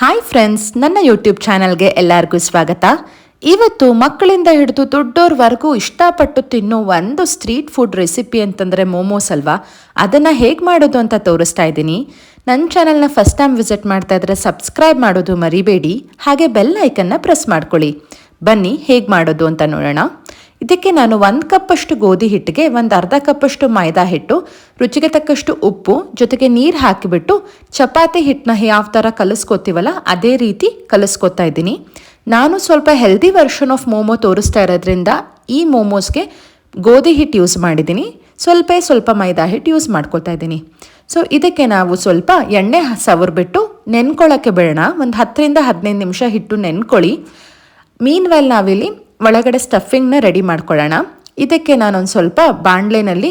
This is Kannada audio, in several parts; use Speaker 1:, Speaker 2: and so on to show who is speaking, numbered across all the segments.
Speaker 1: ಹಾಯ್ ಫ್ರೆಂಡ್ಸ್ ನನ್ನ ಯೂಟ್ಯೂಬ್ ಚಾನಲ್ಗೆ ಎಲ್ಲರಿಗೂ ಸ್ವಾಗತ. ಇವತ್ತು ಮಕ್ಕಳಿಂದ ಹಿಡಿದು ದೊಡ್ಡೋರ್ವರೆಗೂ ಇಷ್ಟಪಟ್ಟು ತಿನ್ನೋ ಒಂದು ಸ್ಟ್ರೀಟ್ ಫುಡ್ ರೆಸಿಪಿ ಅಂತಂದರೆ ಮೋಮೋಸ್ ಅಲ್ವಾ? ಅದನ್ನು ಹೇಗೆ ಮಾಡೋದು ಅಂತ ತೋರಿಸ್ತಾ ಇದ್ದೀನಿ. ನನ್ನ ಚಾನಲ್ನ ಫಸ್ಟ್ ಟೈಮ್ ವಿಸಿಟ್ ಮಾಡ್ತಾ ಇದ್ರೆ ಸಬ್ಸ್ಕ್ರೈಬ್ ಮಾಡೋದು ಮರಿಬೇಡಿ. ಹಾಗೆ ಬೆಲ್ ಐಕನ್ನ ಪ್ರೆಸ್ ಮಾಡ್ಕೊಳ್ಳಿ. ಬನ್ನಿ ಹೇಗೆ ಮಾಡೋದು ಅಂತ ನೋಡೋಣ. ಇದಕ್ಕೆ ನಾನು ಒಂದು ಕಪ್ಪಷ್ಟು ಗೋಧಿ ಹಿಟ್ಟಿಗೆ ಒಂದು ಅರ್ಧ ಕಪ್ಪಷ್ಟು ಮೈದಾ ಹಿಟ್ಟು, ರುಚಿಗೆ ತಕ್ಕಷ್ಟು ಉಪ್ಪು, ಜೊತೆಗೆ ನೀರು ಹಾಕಿಬಿಟ್ಟು ಚಪಾತಿ ಹಿಟ್ಟನ್ನ ಯಾವ ಥರ ಕಲಿಸ್ಕೊತೀವಲ್ಲ ಅದೇ ರೀತಿ ಕಲಿಸ್ಕೊತಾ ಇದ್ದೀನಿ. ನಾನು ಸ್ವಲ್ಪ ಹೆಲ್ದಿ ವರ್ಷನ್ ಆಫ್ ಮೋಮೋ ತೋರಿಸ್ತಾ ಇರೋದ್ರಿಂದ ಈ ಮೋಮೋಸ್ಗೆ ಗೋಧಿ ಹಿಟ್ಟು ಯೂಸ್ ಮಾಡಿದ್ದೀನಿ. ಸ್ವಲ್ಪ ಸ್ವಲ್ಪ ಮೈದಾ ಹಿಟ್ಟು ಯೂಸ್ ಮಾಡ್ಕೊತಾ ಇದ್ದೀನಿ. ಸೊ ಇದಕ್ಕೆ ನಾವು ಸ್ವಲ್ಪ ಎಣ್ಣೆ ಸವರ್ಬಿಟ್ಟು ನೆನ್ಕೊಳ್ಳೋಕ್ಕೆ ಬೇಡ ಒಂದು ಹತ್ತರಿಂದ ಹದಿನೈದು ನಿಮಿಷ ಹಿಟ್ಟು ನೆನ್ಕೊಳ್ಳಿ. ಮೀನ್ ವೆಲ್ ನಾವಿಲ್ಲಿ ಒಳಗಡೆ ಸ್ಟಫಿಂಗ್ನ ರೆಡಿ ಮಾಡ್ಕೊಳ್ಳೋಣ. ಇದಕ್ಕೆ ನಾನೊಂದು ಸ್ವಲ್ಪ ಬಾಣಲೆನಲ್ಲಿ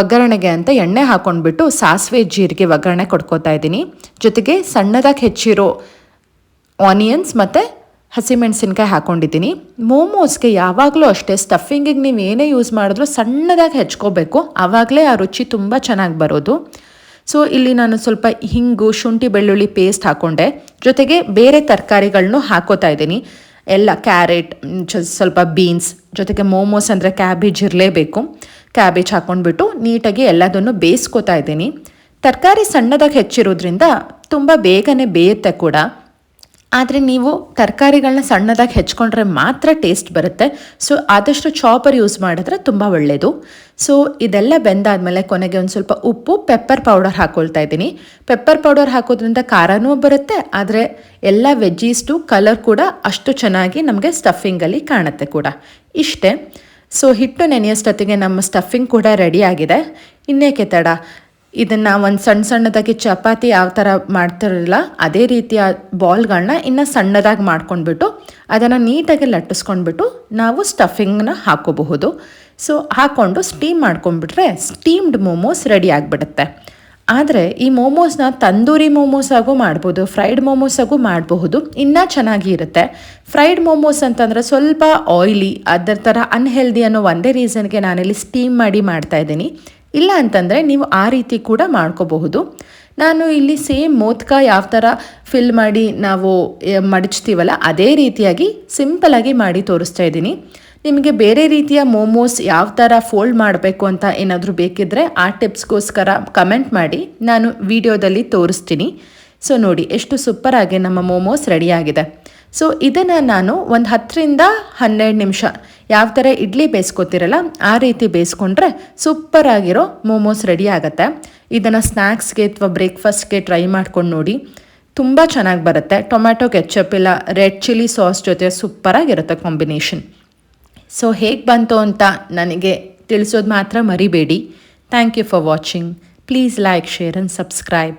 Speaker 1: ಒಗ್ಗರಣೆಗೆ ಅಂತ ಎಣ್ಣೆ ಹಾಕ್ಕೊಂಡ್ಬಿಟ್ಟು ಸಾಸಿವೆ ಜೀರಿಗೆ ಒಗ್ಗರಣೆ ಕೊಡ್ಕೋತಾ ಇದ್ದೀನಿ. ಜೊತೆಗೆ ಸಣ್ಣದಾಗಿ ಹೆಚ್ಚಿರೋ ಆನಿಯನ್ಸ್ ಮತ್ತು ಹಸಿಮೆಣಸಿನ್ಕಾಯಿ ಹಾಕೊಂಡಿದ್ದೀನಿ. ಮೋಮೋಸ್ಗೆ ಯಾವಾಗಲೂ ಅಷ್ಟೇ ಸ್ಟಫಿಂಗಿಗೆ ನೀವು ಏನೇ ಯೂಸ್ ಮಾಡಿದ್ರೂ ಸಣ್ಣದಾಗಿ ಹೆಚ್ಕೋಬೇಕು. ಆವಾಗಲೇ ಆ ರುಚಿ ತುಂಬ ಚೆನ್ನಾಗಿ ಬರೋದು. ಸೊ ಇಲ್ಲಿ ನಾನು ಸ್ವಲ್ಪ ಹಿಂಗು ಶುಂಠಿ ಬೆಳ್ಳುಳ್ಳಿ ಪೇಸ್ಟ್ ಹಾಕ್ಕೊಂಡೆ ಜೊತೆಗೆ ಬೇರೆ ತರಕಾರಿಗಳನ್ನೂ ಹಾಕೋತಾ ಇದ್ದೀನಿ. ಎಲ್ಲ ಕ್ಯಾರೆಟ್ ಸ್ವಲ್ಪ ಬೀನ್ಸ್ ಜೊತೆಗೆ ಮೋಮೋಸ್ ಅಂದರೆ ಕ್ಯಾಬೇಜ್ ಇರಲೇಬೇಕು. ಕ್ಯಾಬೇಜ್ ಹಾಕ್ಕೊಂಡ್ಬಿಟ್ಟು ನೀಟಾಗಿ ಎಲ್ಲದನ್ನು ಬೇಯಿಸ್ಕೊತಾ ಇದ್ದೀನಿ. ತರಕಾರಿ ಸಣ್ಣದಾಗಿ ಹೆಚ್ಚಿರೋದ್ರಿಂದ ತುಂಬ ಬೇಗನೆ ಬೇಯುತ್ತೆ ಕೂಡ. ಆದರೆ ನೀವು ತರಕಾರಿಗಳನ್ನ ಸಣ್ಣದಾಗಿ ಹೆಚ್ಕೊಂಡ್ರೆ ಮಾತ್ರ ಟೇಸ್ಟ್ ಬರುತ್ತೆ. ಸೊ, ಆದಷ್ಟು ಚಾಪರ್ ಯೂಸ್ ಮಾಡಿದ್ರೆ ತುಂಬ ಒಳ್ಳೆಯದು ಸೊ, ಇದೆಲ್ಲ ಬೆಂದಾದಮೇಲೆ ಕೊನೆಗೆ ಒಂದು ಸ್ವಲ್ಪ ಉಪ್ಪು, ಪೆಪ್ಪರ್ ಪೌಡರ್ ಹಾಕ್ಕೊಳ್ತಾ ಇದ್ದೀನಿ. ಪೆಪ್ಪರ್ ಪೌಡರ್ ಹಾಕೋದ್ರಿಂದ ಖಾರನೂ ಬರುತ್ತೆ, ಆದರೆ ಎಲ್ಲ ವೆಜ್ಜೀಸ್ಟು ಕಲರ್ ಕೂಡ ಅಷ್ಟು ಚೆನ್ನಾಗಿ ನಮಗೆ ಸ್ಟಫಿಂಗಲ್ಲಿ ಕಾಣುತ್ತೆ ಕೂಡ. ಇಷ್ಟೇ. ಸೊ, ಹಿಟ್ಟು ನೆನೆಯೋಷ್ಟೊತ್ತಿಗೆ ನಮ್ಮ ಸ್ಟಫಿಂಗ್ ಕೂಡ ರೆಡಿ ಆಗಿದೆ. ಇನ್ನೇಕೆ ತಡ? ಇದನ್ನು ಒಂದು ಸಣ್ಣ ಸಣ್ಣದಾಗಿ ಚಪಾತಿ ಯಾವ ಥರ ಮಾಡ್ತಿರಲಿಲ್ಲ ಅದೇ ರೀತಿಯ ಬಾಲ್ಗಳನ್ನ ಇನ್ನು ಸಣ್ಣದಾಗಿ ಮಾಡ್ಕೊಂಡ್ಬಿಟ್ಟು ಅದನ್ನು ನೀಟಾಗಿ ಲಟ್ಟಿಸ್ಕೊಂಡ್ಬಿಟ್ಟು ನಾವು ಸ್ಟಫಿಂಗ್ನ ಹಾಕೋಬಹುದು. ಸೊ ಹಾಕ್ಕೊಂಡು ಸ್ಟೀಮ್ ಮಾಡ್ಕೊಂಡ್ಬಿಟ್ರೆ ಸ್ಟೀಮ್ಡ್ ಮೋಮೋಸ್ ರೆಡಿ ಆಗಿಬಿಡುತ್ತೆ. ಆದರೆ ಈ ಮೋಮೋಸ್ನ ತಂದೂರಿ ಮೋಮೋಸ್ ಆಗು ಮಾಡ್ಬೋದು, ಫ್ರೈಡ್ ಮೋಮೋಸ್ ಆಗೂ ಮಾಡಬಹುದು, ಇನ್ನೂ ಚೆನ್ನಾಗಿ ಇರುತ್ತೆ. ಫ್ರೈಡ್ ಮೋಮೋಸ್ ಅಂತಂದರೆ ಸ್ವಲ್ಪ ಆಯ್ಲಿ, ಅದರ ಥರ ಅನ್ಹೆಲ್ದಿ ಅನ್ನೋ ಒಂದೇ ರೀಸನ್ಗೆ ನಾನಿಲ್ಲಿ ಸ್ಟೀಮ್ ಮಾಡಿ ಮಾಡ್ತಾ ಇದ್ದೀನಿ. ಇಲ್ಲ ಅಂತಂದರೆ ನೀವು ಆ ರೀತಿ ಕೂಡ ಮಾಡ್ಕೋಬಹುದು. ನಾನು ಇಲ್ಲಿ ಸೇಮ್ ಮೋದಕ ಯಾವ ಥರ ಫಿಲ್ ಮಾಡಿ ನಾವು ಮಡಚ್ತೀವಲ್ಲ, ಅದೇ ರೀತಿಯಾಗಿ ಸಿಂಪಲಾಗಿ ಮಾಡಿ ತೋರಿಸ್ತಾ ಇದ್ದೀನಿ. ನಿಮಗೆ ಬೇರೆ ರೀತಿಯ ಮೋಮೋಸ್ ಯಾವ ಥರ ಫೋಲ್ಡ್ ಮಾಡಬೇಕು ಅಂತ ಏನಾದರೂ ಬೇಕಿದ್ದರೆ ಆ ಟಿಪ್ಸ್ಗೋಸ್ಕರ ಕಮೆಂಟ್ ಮಾಡಿ, ನಾನು ವಿಡಿಯೋದಲ್ಲಿ ತೋರಿಸ್ತೀನಿ. ಸೊ ನೋಡಿ, ಎಷ್ಟು ಸೂಪರಾಗಿ ನಮ್ಮ ಮೋಮೋಸ್ ರೆಡಿಯಾಗಿದೆ ಸೊ ಇದನ್ನು ನಾನು ಒಂದು ಹತ್ತರಿಂದ ಹನ್ನೆರಡು ನಿಮಿಷ ಯಾವ ಥರ ಇಡ್ಲಿ ಬೇಯಿಸ್ಕೊತಿರಲ್ಲ ಆ ರೀತಿ ಬೇಯಿಸ್ಕೊಂಡ್ರೆ ಸೂಪರಾಗಿರೋ ಮೋಮೋಸ್ ರೆಡಿ ಆಗುತ್ತೆ. ಇದನ್ನು ಸ್ನ್ಯಾಕ್ಸ್ಗೆ ಅಥವಾ ಬ್ರೇಕ್ಫಾಸ್ಟ್ಗೆ ಟ್ರೈ ಮಾಡ್ಕೊಂಡು ನೋಡಿ. ತುಂಬ ಚೆನ್ನಾಗಿ ಬರುತ್ತೆ. ಟೊಮ್ಯಾಟೊ ಕೆಚ್ಚಪ್ ಇಲ್ಲ ರೆಡ್ ಚಿಲ್ಲಿ ಸಾಸ್ ಜೊತೆ ಸೂಪರಾಗಿರುತ್ತೆ ಕಾಂಬಿನೇಷನ್ ಸೊ ಹೇಗೆ ಬಂತು ಅಂತ ನನಗೆ ತಿಳಿಸೋದು ಮಾತ್ರ ಮರಿಬೇಡಿ. Thank you for watching please like share and subscribe